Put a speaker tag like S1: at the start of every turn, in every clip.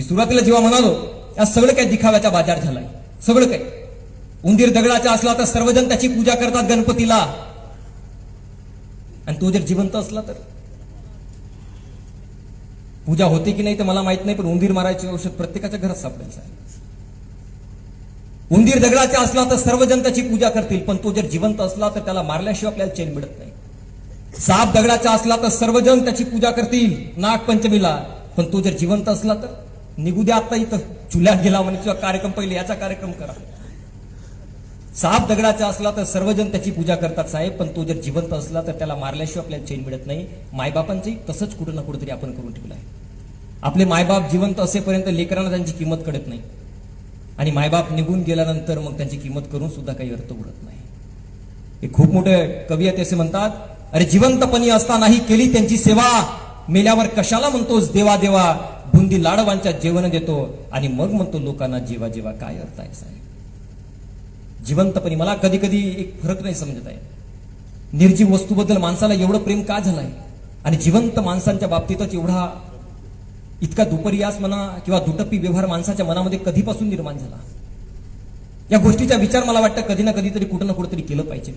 S1: मी सुरुवातीला जेव्हा म्हणालो या सगळं काही दिखाव्याचा बाजार झालाय. सगळं काही. उंदीर दगडाचा असला तर सर्वजण त्याची पूजा करतात गणपतीला. आणि तो जर जिवंत असला तर? पूजा होते की नाही ते मला माहीत नाही पण उंदीर मारायचे औषध प्रत्येकाच्या घरात सापडायचं आहे उंदीर दगडाचा असला तर सर्वजण त्याची पूजा करतील पण तो जर जिवंत असला तर त्याला मारल्याशिवाय आपल्याला चैन मिळत नाही. साप दगडाचा असला तर सर्वजण त्याची पूजा करतील नागपंचमीला. पण तो जर जिवंत असला तर? निघू द्या आता इथं. चुल्यात गेला म्हणे तुझा कार्यक्रम पहिले याचा कार्यक्रम करा. साप दगडाचा असला तर सर्वजण त्याची पूजा करतात साहेब पण तो जर जिवंत असला तर त्याला मारल्याशिवाय आपल्याला चैन मिळत नाही. मायबापांचंही तसंच कुठं ना कुठंतरी आपण करून ठेवलं आहे. आपले मायबाप जिवंत असेपर्यंत लेकरांना त्यांची किंमत कळत नाही. आणि मायबाप निघून गेल्यानंतर मग त्यांची किंमत करून सुद्धा काही अर्थ उरत नाही. हे खूप मोठे कवी आहेत असे म्हणतात अरे जिवंतपणी असतानाही केली त्यांची सेवा. मेल्यावर कशाला म्हणतोस देवा देवा? बुंदी लाडवांच्या जेवण देतो आणि मग म्हणतो लोकांना जेवा जेवा काय अर्थ आहे साहेब? जिवंतपणी मला कधी कधी एक फरक नाही समजत आहे. निर्जीव वस्तूबद्दल माणसाला एवढं प्रेम का झालंय? आणि जिवंत माणसांच्या बाबतीतच एवढा इतका दुपरियास म्हणा किंवा दुटप्पी व्यवहार माणसाच्या मनामध्ये कधीपासून निर्माण झाला? या गोष्टीचा विचार मला वाटतं कधी ना कधीतरी कुठं ना कुठंतरी केलं पाहिजे.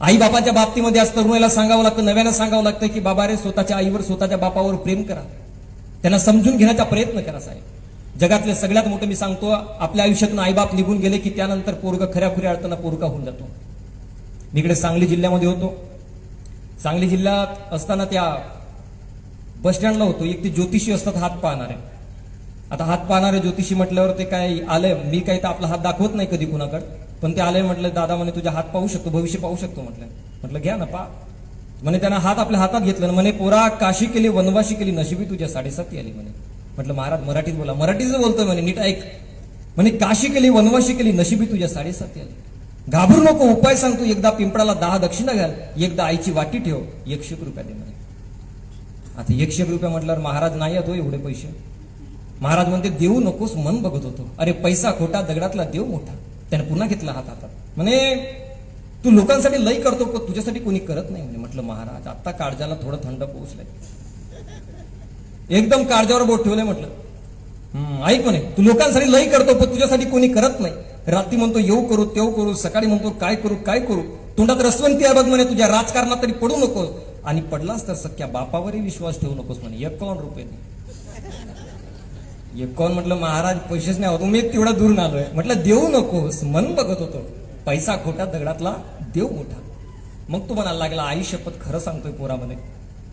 S1: आई बापाच्या बाबतीमध्ये आज तरुणाला सांगावं लागतं नव्यानं सांगावं लागतं की बाबा रे स्वतःच्या आईवर स्वतःच्या बापावर प्रेम करा. त्यांना समजून घेण्याचा प्रयत्न करा साहेब. जगातले सगळ्यात मोठं मी सांगतो आपल्या आयुष्यातून आईबाप निघून गेले की त्यानंतर पोरगा खऱ्या खुऱ्या अर्थानं पोरगा होऊन जातो. मी इकडे सांगली जिल्ह्यामध्ये होतो. सांगली जिल्ह्यात असताना त्या बस स्टँडला होतो. एक ते ज्योतिषी असतात हात पाहणारे. आता हात पाहणारे ज्योतिषी म्हटल्यावर ते काय आलंय? मी काही तर आपला हात दाखवत नाही कधी कुणाकडे. पण ते आलंय म्हटलं दादा म्हणे तुझ्या हात पाहू शकतो भविष्य पाहू शकतो म्हटलं. म्हटलं घ्या ना पा म्हणे त्यानं हात आपल्या हातात घेतलं म्हणे पोरा काशी केली वनवाशी केली नशिबी तुझ्या साडेसाती आली म्हणे. म्हटलं महाराज मराठीत बोला. मराठीच बोलतोय म्हणे नीट ऐक. म्हणे काशी केली वनवाशी केली नशिबी तुझ्या साडेसाती आली. घाबरू नको उपाय सांगतो एकदा पिंपळाला दहा दक्षिणा घाल एकदा आईची वाटी ठेव एकशे रुपया दे म्हणे. आता एकशे रुपये म्हटल्यावर महाराज नाही येतो एवढे पैसे. महाराज म्हणते देऊ नकोस मन बघत होतो. अरे पैसा खोटा दगडातला देव मोठा. त्याने पुन्हा घेतला हात हातात. म्हणे तू लोकांसाठी लई करतो पण तुझ्यासाठी कोणी करत नाही म्हणे. म्हटलं महाराज आता काळजाला थोडं थंड पोहोचलंय. एकदम काळजावर बोट ठेवलंय म्हटलं. हम्म, ऐक म्हणे तू लोकांसाठी लई करतो पण तुझ्यासाठी कोणी करत नाही. रात्री म्हणतो येऊ करू तेव करू सकाळी म्हणतो काय करू काय करू? तोंडात रसवंती आहे बघ म्हणे तुझ्या राजकारणात तरी पडू नकोस. आणि पडलास तर सख्या बापावरही विश्वास ठेवू नकोस म्हणे. एकावन्न रुपये दे. एकावन्न म्हटलं महाराज पैसेच नाही होतो मी तेवढा दूर आलोय. म्हटलं देऊ नकोस मन बघत होतो. पैसा खोटा दगडातला देव मोठा. मग तो म्हणायला लागला आई शपथ खरं सांगतोय पोरामध्ये.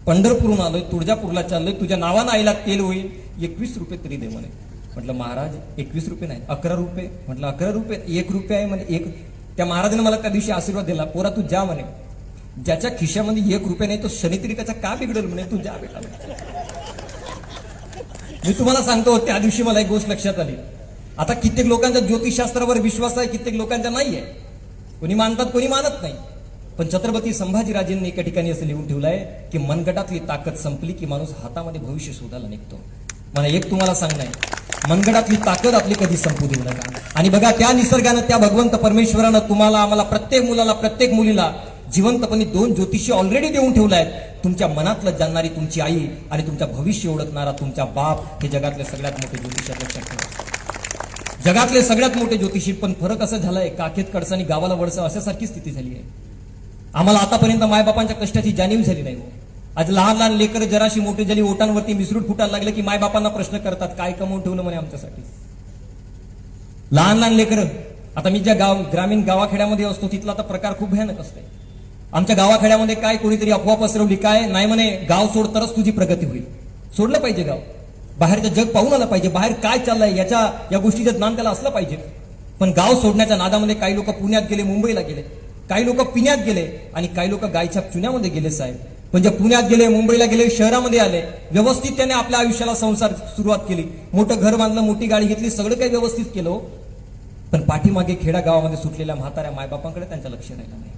S1: पंढरपूरून आलोय तुळजापूरला चाललोय तुझ्या नावानं आईला तेल होईल. एकवीस रुपये तरी दे म्हणे. म्हटलं महाराज एकवीस रुपये नाही अकरा रुपये. म्हटलं अकरा रुपये एक रुपये आहे म्हणे एक. त्या महाराजाने मला त्या दिवशी आशीर्वाद दिला पोरा तू जा म्हणे. ज्याच्या खिशामध्ये एक रुपये नाही तो शनितरी त्याचा का बिघडेल म्हणे? तू जा बेटा म्हणे. मी तुम्हाला सांगतो त्या दिवशी मला एक गोष्ट लक्षात आली. आता कित्येक लोकांचा ज्योतिषशास्त्रावर विश्वास आहे कित्येक लोकांचा नाही आहे कोणी मानतात कोणी मानत नाही. पण छत्रपती संभाजीराजेंनी एका ठिकाणी असं लिहून ठेवलंय की मनगटातली ताकद संपली की माणूस हातामध्ये भविष्य शोधायला निघतो. मला एक तुम्हाला सांगणं आहे. मनगटातली ताकद आपली कधी संपू देऊ नका. आणि बघा त्या निसर्गानं त्या भगवंत परमेश्वरानं तुम्हाला आम्हाला प्रत्येक मुलाला प्रत्येक मुलीला जिवंतपणे दोन ज्योतिषी ऑलरेडी देऊन ठेवले आहेत तुमच्या मनातलं जाणणारी तुमची आई आणि तुमच्या भविष्य ओळखणारा तुमचा बाप हे जगातले सगळ्यात मोठे ज्योतिषात लक्षात ठेवा जगातले सगळ्यात मोठे ज्योतिषी पण फरक असं झालाय काखेत कडसानी गावाला वडसं अशासारखी स्थिती झाली आहे. आम्हाला आतापर्यंत मायबापांच्या कष्टाची जाणीव झाली नाही हो. आज लहान लहान लेकर जराशी मोठी झाली ओटांवरती मिसरूट फुटायला लागले की मायबापांना प्रश्न करतात काय कमवून ठेवलं म्हणे आमच्यासाठी? लहान लहान लेकर आता मी ज्या गाव ग्रामीण गावाखेड्यामध्ये असतो तिथला तर प्रकार खूप भयानक असते आमच्या गावाखेड्यामध्ये काय कोणीतरी अफवा पसरवली काय नाही म्हणे गाव सोड तरच तुझी प्रगती होईल. सोडलं पाहिजे गाव. बाहेरचं जग पाहून आलं पाहिजे. बाहेर काय चाललंय याच्या या गोष्टीचं ज्ञान त्याला असलं पाहिजे. पण गाव सोडण्याच्या नादामध्ये काही लोक पुण्यात गेले मुंबईला गेले. काही लोक पिण्यात गेले आणि काही लोक गायच्या चुन्यामध्ये गेले साहेब. म्हणजे पुण्यात गेले मुंबईला गेले शहरामध्ये आले व्यवस्थित त्याने आपल्या आयुष्याला संसार सुरुवात केली. मोठं घर बांधलं मोठी गाडी घेतली सगळं काही व्यवस्थित केलं हो. पण पाठीमागे खेडा गावामध्ये सुटलेल्या म्हाताऱ्या मायबापांकडे त्यांचं लक्ष राहिलं नाही.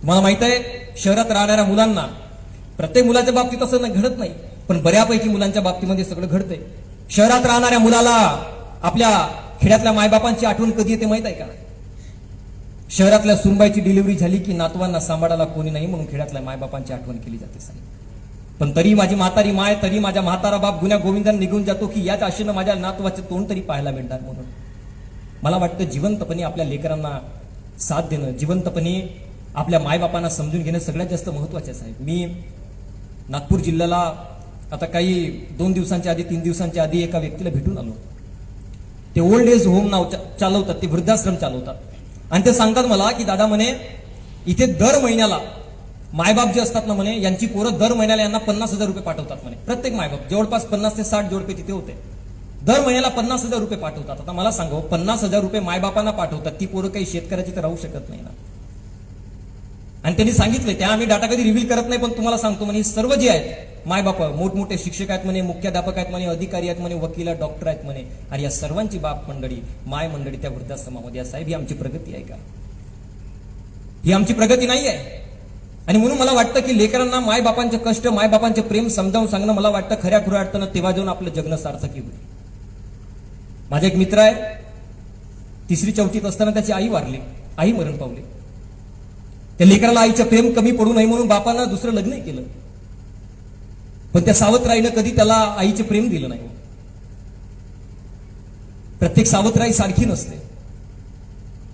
S1: तुम्हाला माहीत आहे शहरात राहणाऱ्या मुलांना प्रत्येक मुलाच्या बाबतीत असं नाही घडत नाही. पण बऱ्यापैकी मुलांच्या बाबतीमध्ये सगळं घडतंय. शहरात राहणाऱ्या मुलाला आपल्या खेड्यातल्या मायबापांची आठवण कधी येते माहीत आहे का? शहरातल्या सुनबाईची डिलिव्हरी झाली की नातवांना सांभाळायला कोणी नाही म्हणून खेड्यातल्या मायबापांची आठवण केली जाते साहेब. पण तरी माझी म्हातारी माय तरी माझ्या म्हातारा बाप गुन्ह्या गोविंदान निघून जातो की याच आशेनं माझ्या नातवाचं तोंड तरी पाहायला मिळणार म्हणून. मला वाटतं जिवंतपणे आपल्या लेकरांना साथ देणं जिवंतपणे आपल्या मायबापांना समजून घेणं सगळ्यात जास्त महत्वाचं आहे मी नागपूर जिल्ह्याला आता काही दोन दिवसांच्या आधी तीन दिवसांच्या आधी एका व्यक्तीला भेटून आलो. ते ओल्ड एज होम नाव चालवतात ते वृद्धाश्रम चालवतात. आणि ते सांगतात मला की दादा म्हणे इथे दर महिन्याला मायबाप जे असतात ना म्हणे यांची पोरं दर महिन्याला यांना पन्नास हजार रुपये पाठवतात म्हणे. प्रत्येक मायबाप. जवळपास पन्नास ते साठ जोडपे तिथे होते. दर महिन्याला पन्नास हजार रुपये पाठवतात. आता मला सांगा हो, पन्नास हजार रुपये मायबापांना पाठवतात. ती पोरं काही शेतकऱ्याची तर राहू शकत नाही ना. आणि त्यांनी सांगितले त्या आम्ही डाटा कधी रिव्हील करत नाही पण तुम्हाला सांगतो म्हणे सर्व जे आहेत माय बाप मोठमोठे शिक्षक आहेत म्हणे मुख्याध्यापक आहेत म्हणे अधिकारी आहेत म्हणे वकील डॉक्टर आहेत म्हणे. आणि या सर्वांची बाप मंडळी माय मंडळी त्या वृद्धाश्रमामध्ये साहेब ही आमची प्रगती आहे का? ही आमची प्रगती नाही आहे. आणि म्हणून मला वाटतं की लेकरांना मायबापांचे कष्ट मायबापांचे प्रेम समजावून सांगणं मला वाटतं खऱ्या खुऱ्या अर्थानं तेव्हा जाऊन आपलं जगणं सार्थकी होईल. माझा एक मित्र आहे तिसरी चौथीत असताना त्याची आई वारली आई मरण पावली. त्या लेकराला आईचं प्रेम कमी पडू नये म्हणून बापानं दुसरं लग्नही केलं. पण त्या सावत्राईनं कधी त्याला आईचे प्रेम दिलं नाही. प्रत्येक सावत्राई सारखी नसते.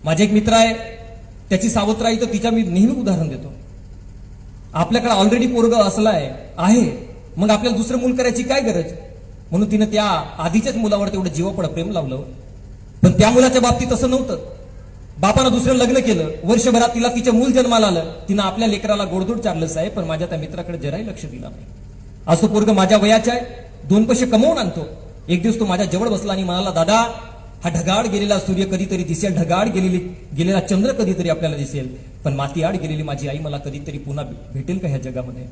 S1: माझे एक मित्र आहे त्याची सावत्राई तर तिच्या मी नेहमी उदाहरण देतो. आपल्याकडे ऑलरेडी पोरग असला आहे मग आपल्याला दुसरं मूल करायची काय गरज? म्हणून तिनं त्या आधीच्याच मुलावर तेवढं जीवापडा प्रेम लावलं. पण त्या मुलाच्या बाबतीत असं नव्हतं. बापानं दुसरं लग्न केलं वर्षभरात तिला तिचं मूल जन्माला आलं. तिनं आपल्या लेकराला गोडधोड चारलं साहेब पण माझ्या त्या मित्राकडे जराही लक्ष दिलं नाही. असं पोरग माझ्या वयाचा आहे. दोन पैसे कमवून आणतो. एक दिवस तो माझ्या जवळ बसला आणि म्हणाला दादा हा ढगाड गेलेला सूर्य कधीतरी दिसेल ढगाड गेलेली गेलेला चंद्र कधीतरी आपल्याला दिसेल पण माती आड गेलेली माझी आई मला कधीतरी पुन्हा भेटेल का ह्या जगामध्ये?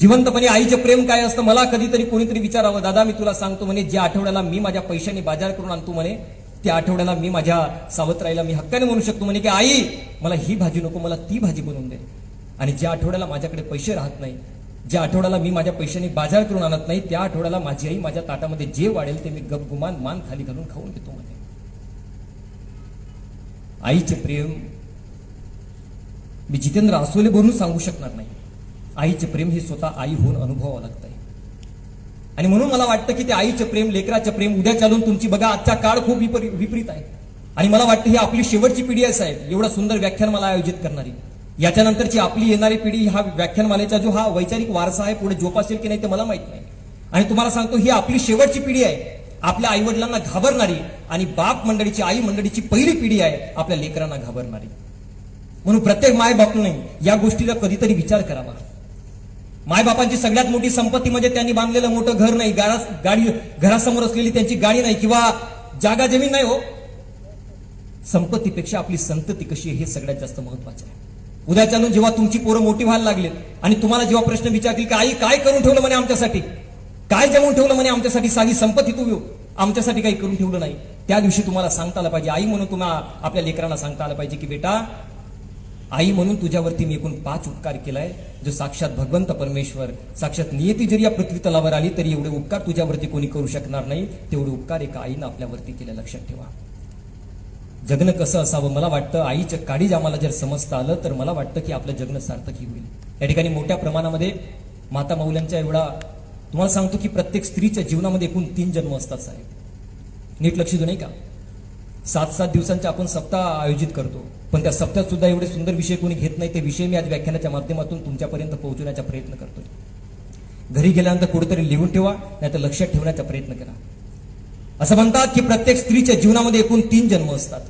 S1: जिवंतपणे आईचे प्रेम काय असतं मला कधीतरी कोणीतरी विचारावं. दादा मी तुला सांगतो म्हणे ज्या आठवड्याला मी माझ्या पैशाने बाजार करून आणतो म्हणे त्या आठवड्याला मी माझ्या सावत्राईला मी हक्काने म्हणू शकतो. म्हणे की आई मला ही भाजी नको मला ती भाजी बनवून दे. आणि ज्या आठवड्याला माझ्याकडे पैसे राहत नाही ज्या आठवड्याला मी माझ्या पैशाने बाजार करून आणत नाही त्या आठवड्याला माझी आई माझ्या ताटामध्ये जे वाढेल ते मी गपगुमान मान खाली घालून खाऊन घेतो म्हणे. आईचे प्रेम मी जितेंद्र आसोले बोलून सांगू शकणार नाही. आईचे प्रेम हे स्वतः आई होऊन अनुभवावं लागतंय. आणि म्हणून मला वाटतं की ते आईचं प्रेम लेकराचं प्रेम उद्या चालून तुमची बघा आजचा काळ खूप विपरीत आहे. आणि मला वाटतं ही आपली शेवटची पिढी आहे साहेब एवढं सुंदर व्याख्यान मला आयोजित करणारी. याच्यानंतरची आपली येणारी पिढी हा व्याख्यानमालेचा जो हा वैचारिक वारसा आहे पुढे जोपासेल की नाही ते मला माहीत नाही. आणि तुम्हाला सांगतो ही आपली शेवटची पिढी आहे. आपल्या आई वडिलांना घाबरणारी आणि बाप मंडळीची आई मंडळीची पहिली पिढी आहे आपल्या लेकरांना घाबरणारी. म्हणून प्रत्येक माय बापने या गोष्टीला कधीतरी विचार करावा. मायबापांची सगळ्यात मोठी संपत्ती म्हणजे त्यांनी बांधलेलं मोठं घर नाही गाडी घरासमोर असलेली त्यांची गाडी नाही किंवा जागा जमीन नाही हो. संपत्तीपेक्षा आपली संतती कशी आहे हे सगळ्यात जास्त महत्वाचं आहे. उद्या चालून जेव्हा तुमची पोरं मोठी व्हायला लागले आणि तुम्हाला जेव्हा प्रश्न विचारतील की आई काय करून ठेवलं म्हणे आमच्यासाठी? काय जमवून ठेवलं म्हणे आमच्यासाठी? साधी संपत्ती तू आमच्यासाठी काही करून ठेवलं नाही. त्या दिवशी तुम्हाला सांगता आलं पाहिजे. आई म्हणून तुम्हाला आपल्या लेकरांना सांगता आलं पाहिजे की बेटा आई म्हणून तुझ्यावरती मी एकूण पाच उपकार केलाय. जो साक्षात भगवंत परमेश्वर साक्षात नियती जरी या पृथ्वी तलावर आली तरी एवढे उपकार तुझ्यावरती कोणी करू शकणार नाही. तेवढे उपकार एका आईनं आपल्यावरती केले. लक्षात ठेवा. जगणं कसं असावं? मला वाटतं आईच्या काळीज आम्हाला जर समजता आलं तर मला वाटतं की आपलं जगणं सार्थकी होईल. या ठिकाणी मोठ्या प्रमाणामध्ये माता माऊल्यांचा एवढा तुम्हाला सांगतो की प्रत्येक स्त्रीच्या जीवनामध्ये एकूण तीन जन्म असतात साहेब. नीट लक्ष देऊ नाही का? सात सात दिवसांच्या आपण सप्ताह आयोजित करतो. पण त्या सप्त्यात सुद्धा एवढे सुंदर विषय कोणी घेत नाही ते विषय मी आज व्याख्यानाच्या माध्यमातून तुमच्यापर्यंत पोहोचवण्याचा प्रयत्न करतोय. घरी गेल्यानंतर कुठेतरी लिहून ठेवा नाही तर लक्षात ठेवण्याचा प्रयत्न करा. असं म्हणतात की प्रत्येक स्त्रीच्या जीवनामध्ये एकूण तीन जन्म असतात.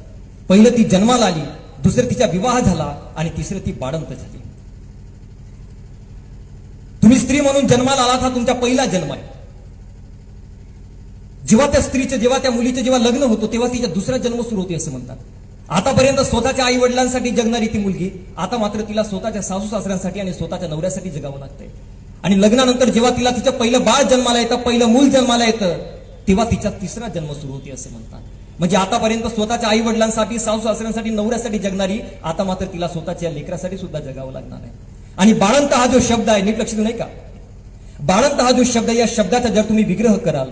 S1: पहिलं ती जन्माला आली दुसरं तिचा विवाह झाला आणि तिसरं ती बाळंत झाली. तुम्ही स्त्री म्हणून जन्माला आलात हा तुमचा पहिला जन्म आहे. जेव्हा त्या स्त्रीचं जेव्हा त्या मुलीचं जेव्हा लग्न होतो तेव्हा तिचा दुसरा जन्म सुरू होते असं म्हणतात. आतापर्यंत स्वतःच्या आई वडिलांसाठी जगणारी ती मुलगी आता मात्र तिला स्वतःच्या सासू सासऱ्यांसाठी आणि स्वतःच्या नवऱ्यासाठी जगावं लागतंय. आणि लग्नानंतर जेव्हा तिला तिचं पहिलं बाळ जन्माला येतं पहिलं मूल जन्माला येतं तेव्हा तिचा तिसरा जन्म सुरू होते असे म्हणतात. म्हणजे आतापर्यंत स्वतःच्या आई वडिलांसाठी सासू सासऱ्यांसाठी नवऱ्यासाठी जगणारी आता मात्र तिला स्वतःच्या लेकरासाठी सुद्धा जगावं लागणार आहे. आणि बाळंत हा जो शब्द आहे नीट लक्ष देऊ नाही का बाळंत हा जो शब्द आहे, या शब्दाचा जर तुम्ही विग्रह कराल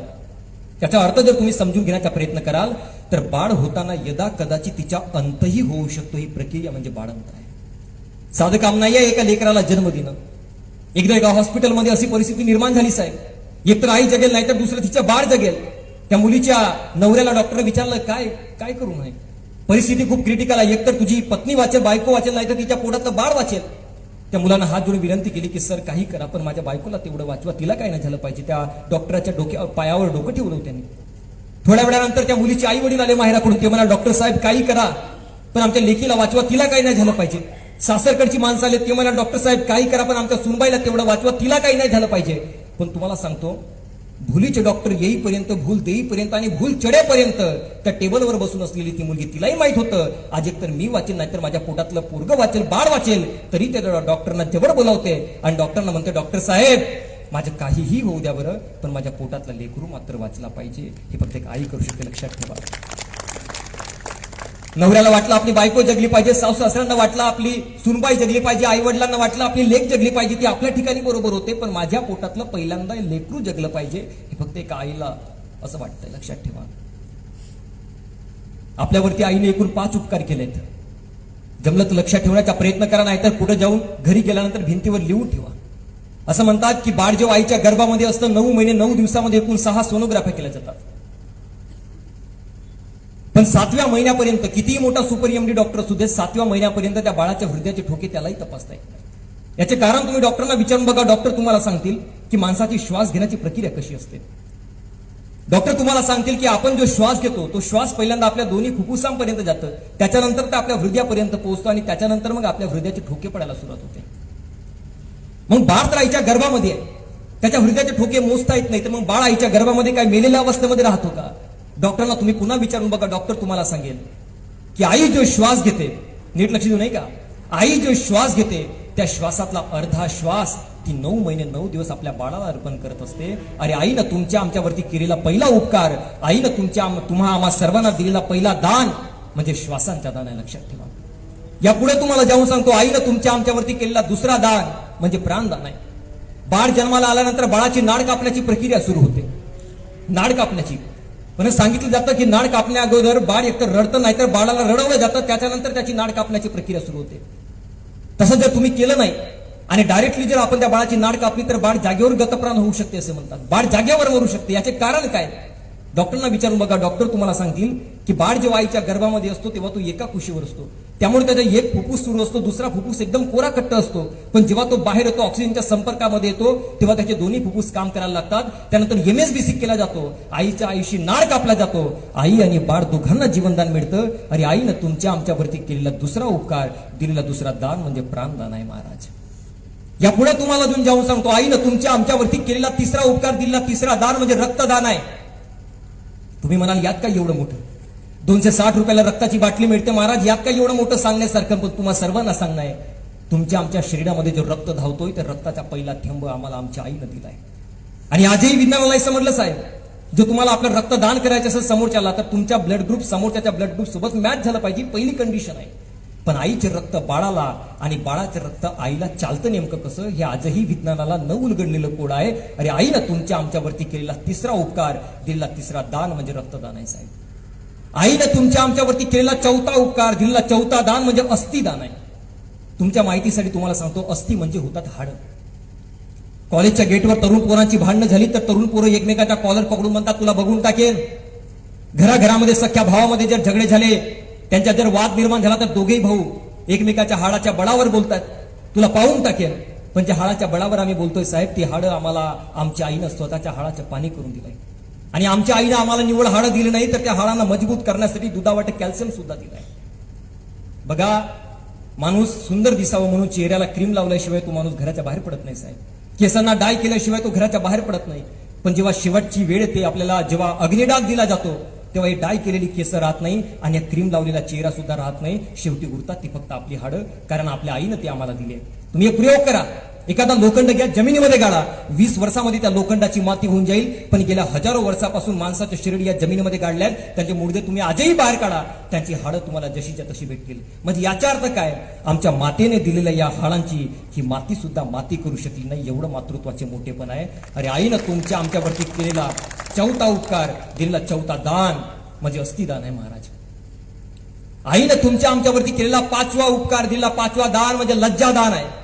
S1: त्याचा अर्थ जर तुम्ही समजून घेण्याचा प्रयत्न कराल तर बाळ होताना यदा कदाचित तिच्या अंतही होऊ शकतो. ही प्रक्रिया म्हणजे बाळंत आहे. साधं काम नाही आहे एका लेकराला जन्म देणं. एकदा एका हॉस्पिटलमध्ये अशी परिस्थिती निर्माण झाली साहेब. एकतर आई जगेल नाहीतर दुसरं तिच्या बाळ जगेल. त्या मुलीच्या नवऱ्याला डॉक्टरने विचारलं काय काय करू नये परिस्थिती खूप क्रिटिकल आहे. एकतर तुझी पत्नी वाचेल बायको वाचेल नाही तर तिच्या पोटातलं बाळ वाचेल. त्या मुलानं हात जोडून विनंती केली की सर काही करा पण माझ्या बायकोला तेवढं वाचवा. तिला काय नाही झालं पाहिजे. त्या डॉक्टराच्या डोक्या पायावर डोकं ठेवलं त्यांनी. थोड्या वेळानंतर त्या मुलीचे आई वडील आले माहेराकडून. ते म्हणा डॉक्टर साहेब काही करा पण आमच्या लेकीला वाचवा. तिला काही नाही झालं पाहिजे. सासरकडची माणसं आले ते म्हणा डॉक्टर साहेब काही करा पण आमच्या सुनबाईला तेवढं वाचवा. तिला काही नाही झालं पाहिजे. पण तुम्हाला सांगतो भुलीचे डॉक्टर येईपर्यंत भूल देईपर्यंत आणि भूल चढेपर्यंत त्या टेबलवर बसून असलेली ती मुलगी तिलाही माहीत होतं. आज एकतर मी वाचेल नाहीतर माझ्या पोटातलं पोरग वाचेल बाळ वाचेल तरी त्या डॉक्टरना जवळ बोलावते आणि डॉक्टरना म्हणते डॉक्टर साहेब माझं काहीही होऊ द्या बरं पण माझ्या पोटातला लेकरू मात्र वाचला पाहिजे. हे प्रत्येक आई करू शकते लक्षात ठेवा. नवऱ्याला वाटलं आपली बायको जगली पाहिजे सासू सासऱ्यांना वाटलं आपली सुनबाई जगली पाहिजे आई वडिलांना वाटलं आपली लेख जगली पाहिजे ती आपल्या ठिकाणी बरोबर होते पण माझ्या पोटातलं पहिल्यांदा लेकरू जगलं पाहिजे हे फक्त एका आईला असं वाटतंय. लक्षात ठेवा. आपल्यावरती आईने एकूण पाच उपकार केलेत. जमलं तर लक्षात ठेवण्याचा प्रयत्न करा नाहीतर कुठं जाऊन घरी गेल्यानंतर भिंतीवर लिहून ठेवा. असं म्हणतात की बाळ जेव्हा आईच्या गर्भामध्ये असतं नऊ महिने नऊ दिवसामध्ये एकूण सहा सोनोग्राफ्या केल्या जातात. पण सातव्या महिन्यापर्यंत कितीही मोठा सुपर एमडी डॉक्टर असू दे सातव्या महिन्यापर्यंत त्या बाळाच्या हृदयाचे ठोके त्यालाही तपासता येत नाही. याचे कारण तुम्ही डॉक्टरला विचारून बघा. डॉक्टर तुम्हाला सांगतील की माणसाची श्वास घेण्याची प्रक्रिया कशी असते. डॉक्टर तुम्हाला सांगतील की आपण जो श्वास घेतो तो श्वास पहिल्यांदा आपल्या दोन्ही फुफ्फुसांपर्यंत जातं. त्याच्यानंतर ते आपल्या हृदयापर्यंत पोहोचतो आणि त्याच्यानंतर मग आपल्या हृदयाचे ठोके पडायला सुरुवात होते. मग बाळ तर आईच्या गर्भामध्ये आहे. त्याच्या हृदयाचे ठोके मोजता येत नाही तर मग बाळ आईच्या गर्भामध्ये काय मेलेल्या अवस्थेमध्ये राहतो का? डॉक्टरला तुम्ही पुन्हा विचारून बघा डॉक्टर तुम्हाला सांगेल की आई जो श्वास घेते नीट लक्ष देऊ नाही का? आई जो श्वास घेते त्या श्वासातला अर्धा श्वास ती नऊ महिने नऊ दिवस आपल्या बाळाला अर्पण करत असते. अरे आईनं तुमच्या आमच्यावरती केलेला पहिला उपकार आईनं तुमच्या तुम्हा आम्हा सर्वांना दिलेला पहिला दान म्हणजे श्वासांच्या दान आहे लक्षात ठेवा. यापुढे तुम्हाला जाऊन सांगतो आईनं तुमच्या आमच्यावरती केलेला दुसरा दान म्हणजे प्राणदान आहे. बाळ जन्माला आल्यानंतर बाळाची नाड कापण्याची प्रक्रिया सुरू होते. नाड कापण्याची म्हणून सांगितलं जातं की नाड कापण्या अगोदर बाळ एकतर रडतं नाहीतर बाळाला रडवलं जातं त्याच्यानंतर त्याची नाड कापण्याची प्रक्रिया सुरू होते. तसं जर तुम्ही केलं नाही आणि डायरेक्टली जर आपण त्या बाळाची नाड कापली तर बाळ जागेवर गतप्राण होऊ शकते असे म्हणतात. बाळ जागेवर मरू शकते. याचे कारण काय? डॉक्टरना विचारून बघा. डॉक्टर तुम्हाला सांगतील की बाळ जेव्हा आईच्या गर्भामध्ये असतो तेव्हा तो एका कुशीवर असतो. त्यामुळे त्याचा एक फुफ्फुस सुरू असतो दुसरा फुफ्फुस एकदम कोरा कट्ट असतो. पण जेव्हा तो बाहेर येतो ऑक्सिजनच्या संपर्कामध्ये येतो तेव्हा त्याचे दोन्ही फुफ्फुस काम करायला लागतात. त्यानंतर एमएसबीसी केला जातो. आईच्या आईशी नाळ कापला जातो. आई आणि बाळ दोघांना जीवनदान मिळतं. अरे आईनं तुमच्या आमच्यावरती केलेला दुसरा उपकार दिलेला दुसरा दान म्हणजे प्राणदान आहे महाराज. यापुढे तुम्हाला अजून जाऊन सांगतो. आईनं तुमच्या आमच्यावरती केलेला तिसरा उपकार दिलेला तिसरा दान म्हणजे रक्तदान आहे. तुम्ही म्हणाल यात काय एवढं मोठं? दोनशे साठ रुपयाला रक्ताची बाटली मिळते महाराज. यात काही एवढं मोठं सांगण्यासारखं पण तुम्हाला सर्वांना सांगणं आहे. तुमच्या आमच्या शरीरामध्ये जो रक्त धावतोय त्या रक्ताचा पहिला थेंब आम्हाला आमच्या आईनं दिलाय. आणि आजही विज्ञानाला समजलं साहेब जो तुम्हाला आपलं रक्त दान करायचं असेल समोरच्याला तर तुमच्या ब्लड ग्रुप समोरच्या ब्लड ग्रुप सोबत मॅच झालं पाहिजे पहिली कंडिशन आहे. पण आईचे रक्त बाळाला आणि बाळाचे रक्त आईला चालतं नेमकं कसं हे आजही विज्ञानाला न उलगडलेलं कोड आहे. अरे आईनं तुमच्या आमच्यावरती केलेला तिसरा उपकार दिलेला तिसरा दान म्हणजे रक्तदान आहे साहेब. आईनं तुमच्या आमच्यावरती केलेला चौथा उपकार दिलेला चौथा दान म्हणजे अस्थिदान आहे. तुमच्या माहितीसाठी तुम्हाला सांगतो अस्थि म्हणजे होतात हाड. कॉलेजच्या गेटवर तरुण पोरांची भांडणं झाली तर तरुण पोरं एकमेकाच्या कॉलर पकडून म्हणतात तुला बघून टाकेन. घराघरामध्ये सख्या भावामध्ये जर झगडे झाले त्यांच्यात जर वाद निर्माण झाला तर दोघेही भाऊ एकमेकाच्या हाडाच्या बळावर बोलतात तुला पाहून टाकेन. पण ज्या हाडाच्या बळावर आम्ही बोलतोय साहेब ती हाडं आम्हाला आमच्या आईनं स्वतःच्या हाडाचं पाणी करून दिलंय. आणि आमच्या आईनं आम्हाला निवड हाडं दिली नाही तर त्या हाडांना मजबूत करण्यासाठी दुधावाटे कॅल्शियम सुद्धा दिलंय बघा माणूस सुंदर दिसावं म्हणून चेहऱ्याला क्रीम लावल्याशिवाय तो माणूस घराच्या बाहेर पडत नाही साहेब. केसांना डाय केल्याशिवाय तो घराच्या बाहेर पडत नाही. पण जेव्हा शेवटची वेळ येते आपल्याला जेव्हा अग्निडाग दिला जातो तेव्हा हे डाय केलेली केस राहत नाही आणि या क्रीम लावलेला चेहरा सुद्धा राहत नाही. शेवटी उरतात ती फक्त आपली हाडं कारण आपल्या आईनं ते आम्हाला दिले. तुम्ही एक प्रयोग करा. एखादा लोखंड घ्या जमिनीमध्ये गाळा. वीस वर्षामध्ये त्या लोखंडाची माती होऊन जाईल पण गेल्या हजारो वर्षापासून माणसाच्या शरीर या जमिनीमध्ये गाडल्यात त्यांचे मुडदे तुम्ही आजही बाहेर काढा. त्यांची हाडं तुम्हाला जशीच्या तशी भेटतील. म्हणजे याचा अर्थ काय? आमच्या मातेने दिलेल्या या हाडांची ही माती सुद्धा माती करू शकली नाही एवढं मातृत्वाचे मोठेपण आहे. अरे आईनं तुमच्या आमच्यावरती केलेला चौथा उपकार दिलेला चौथा दान म्हणजे अस्थिदान आहे महाराज. आईनं तुमच्या आमच्यावरती केलेला पाचवा उपकार दिलेला पाचवा दान म्हणजे लज्जादान आहे.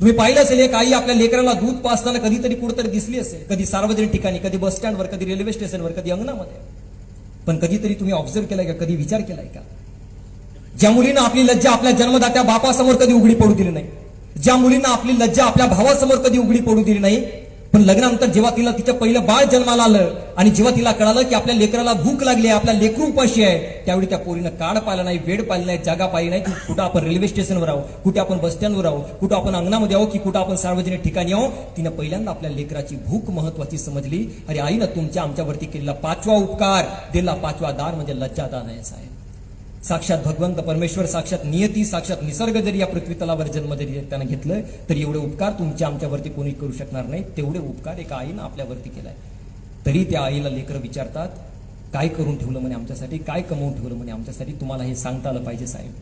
S1: तुम्ही पाहिलं असेल एक आई आपल्या लेकराला दूध पाजताना कधीतरी कुठेतरी दिसली असेल. कधी सार्वजनिक ठिकाणी कधी बस स्टँडवर कधी रेल्वे स्टेशनवर कधी अंगणामध्ये. पण कधीतरी तुम्ही ऑब्झर्व केलाय का? कधी विचार केलाय का? ज्या मुलीनं आपली लज्जा आपल्या जन्मदात्या बापासमोर कधी उघडी पडू दिली नाही ज्या मुलींना आपली लज्जा आपल्या भावासमोर कधी उघडी पडू दिली नाही पण लग्नानंतर जेव्हा तिला तिचं पहिलं बाळ जन्माला आलं आणि जेव्हा तिला कळालं की आपल्या लेकराला भूक लागली आहे आपल्या लेकरू उपाशी आहे त्यावेळी त्या पोरीनं काड पाहिलं नाही वेड पाहिलं नाही जागा पाहिली नाही की कुठं आपण रेल्वे स्टेशनवर आहो कुठे आपण बस स्टँडवर आहो कुठं आपण अंगणामध्ये आहो की कुठं आपण सार्वजनिक ठिकाणी आहो तिनं पहिल्यांदा आपल्या लेकराची भूक महत्वाची समजली. अरे आईनं तुमच्या आमच्यावरती केलेला पाचवा उपकार दिला पाचवा दार म्हणजे लज्जादान आहे साहेब. साक्षात भगवंत परमेश्वर साक्षात नियती साक्षात निसर्ग जरी या पृथ्वी तलावर जन्म जरी त्यानं घेतलं तरी एवढे उपकार तुमच्या आमच्यावरती कोणी करू शकणार नाही. तेवढे उपकार एका आईनं आपल्यावरती केलाय. तरी त्या आईला लेकरं विचारतात काय करून ठेवलं म्हणे आमच्यासाठी? काय कमवून ठेवलं म्हणे आमच्यासाठी? तुम्हाला हे सांगता आलं पाहिजे साहेब.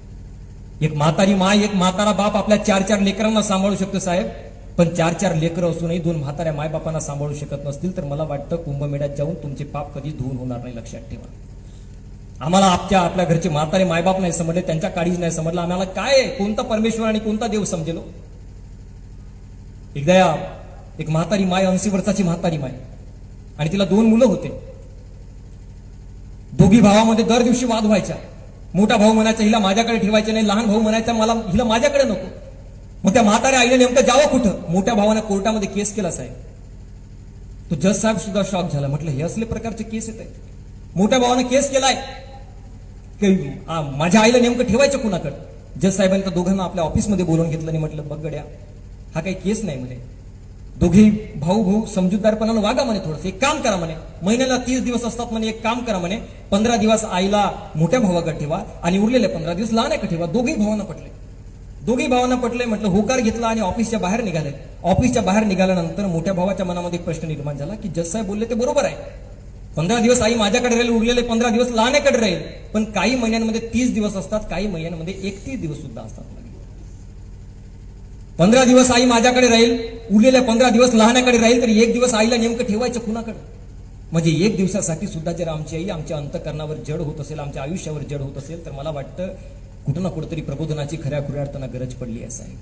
S1: एक म्हातारी माय एक म्हातारा बाप आपल्या चार चार लेकरांना सांभाळू शकतो साहेब. पण चार चार लेकरं असूनही दोन म्हाताऱ्या मायबापांना सांभाळू शकत नसतील तर मला वाटतं कुंभमेळ्यात जाऊन तुमचे पाप कधी धुवून होणार नाही लक्षात ठेवा. आम्हाला आपल्या आपल्या घरचे म्हातारे मायबाप नाही समजले त्यांच्या काळीच नाही समजलं. आम्हाला काय आहे? कोणता परमेश्वर आणि कोणता देव समजेलो हो? एकदा या एक म्हातारी माय ऐंशी वर्षाची म्हातारी माय. आणि तिला दोन मुलं होते. दोघी भावामध्ये दर दिवशी वाद व्हायच्या. मोठा भाऊ म्हणायचा हिला माझ्याकडे ठेवायचे नाही. लहान भाऊ म्हणायचा मला हिला माझ्याकडे नको. मग त्या म्हाताऱ्या आईने नेमकं जावं कुठं? मोठ्या भावाने कोर्टामध्ये केस केला साहेब. तो जज साहेब सुद्धा शॉक झाला. म्हटलं हे असले प्रकारचे केस येत आहेत. मोठ्या भावाने केस केलाय. की माझ्या आईला नेमकं ठेवायचं कुणाकडं? जज साहेबांनी त्या दोघांना आपल्या ऑफिसमध्ये बोलवून घेतलं आणि म्हटलं बघ गड्या हा काही केस नाही म्हणे. दोघे भाऊ भाऊ समजूतदारपणानं वागा म्हणे थोडंसं. एक काम करा म्हणे महिन्याला तीस दिवस असतात म्हणे एक काम करा म्हणे पंधरा दिवस आईला मोठ्या भावाकडे ठेवा आणि उरलेले पंधरा दिवस लहान ठेवा. दोघेही भावांना पटले. दोघेही भावांना पटले म्हटलं होकार घेतला आणि ऑफिसच्या बाहेर निघाले. ऑफिसच्या बाहेर निघाल्यानंतर मोठ्या भावाच्या मनामध्ये एक प्रश्न निर्माण झाला की जज साहेब बोलले ते बरोबर आहे. पंधरा दिवस आई माझ्याकडे राहील उरलेले पंधरा दिवस लहानेकडे राहील. पण काही महिन्यांमध्ये तीस दिवस असतात काही महिन्यांमध्ये एकतीस दिवस सुद्धा असतात. पंधरा दिवस आई माझ्याकडे राहील उरलेले पंधरा दिवस लहानाकडे राहील तर एक दिवस आईला नेमकं ठेवायचं कुणाकडे? म्हणजे एक दिवसासाठी सुद्धा जर आमची आई आमच्या अंतकरणावर जड होत असेल आमच्या आयुष्यावर जड होत असेल तर मला वाटतं कुठं ना कुठंतरी प्रबोधनाची खऱ्या खुऱ्या अर्थानं गरज पडली असं आहे